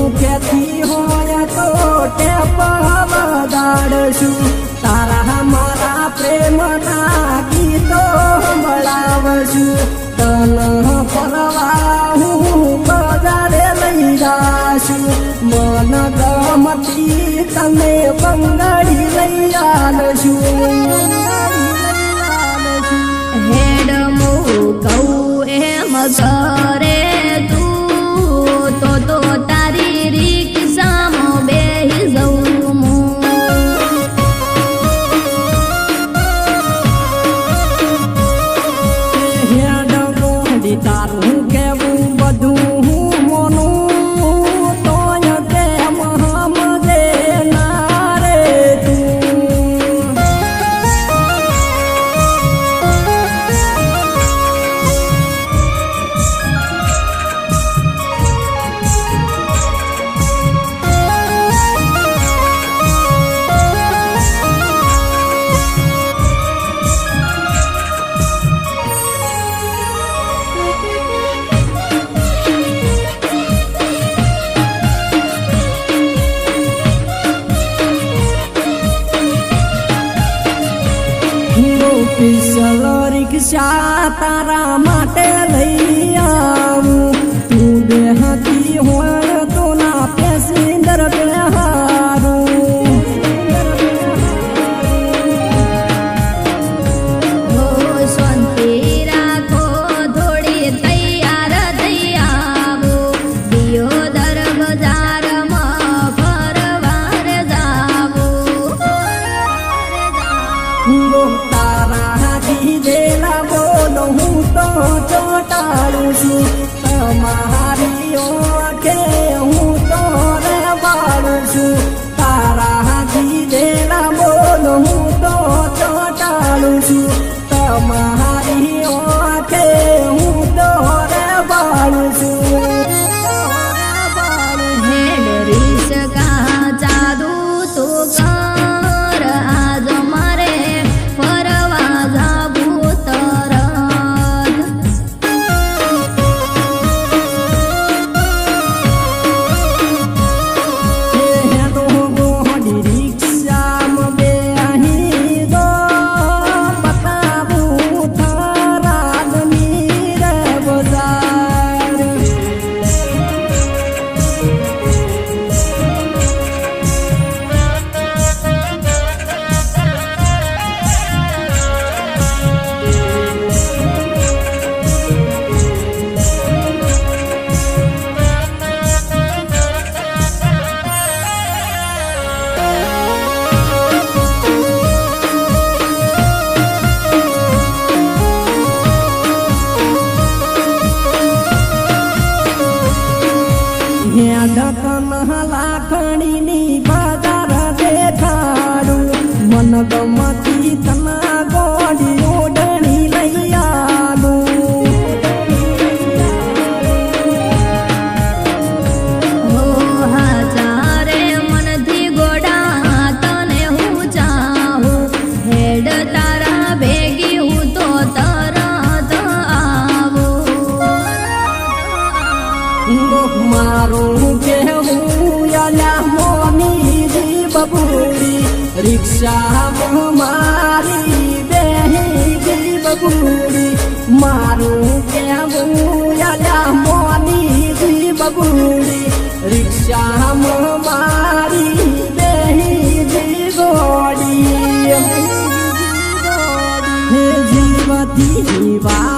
હું ક્યાંથી હોય તો ટેપમાં દાડશું. તારા મારા પ્રેમના ગીતો મળાવશું તન ફરવા હું બજારે લઈ જાશું. મન ગમતી તમે બંગાળી લઈ આવશું શીશા તારા માટે લઈ આવું. તું બેહતી હોય તો ના પેસેન્જર બેહારું. શાંતિ રાખો તૈયાર થઈ આવો. દિયો બજારમાં ફરવાર જાવો. કીધેલા બોલો હું તો ચોટાડું છું. તમારી ઓખે ઘણી રિક્ષામાં મારી બેહી ગઈ બગુડી મારું કેવું અલ્યા મોની ગઈ બગુડી રિક્ષામાં મારી બેહી ગોડી જીવતી જીવા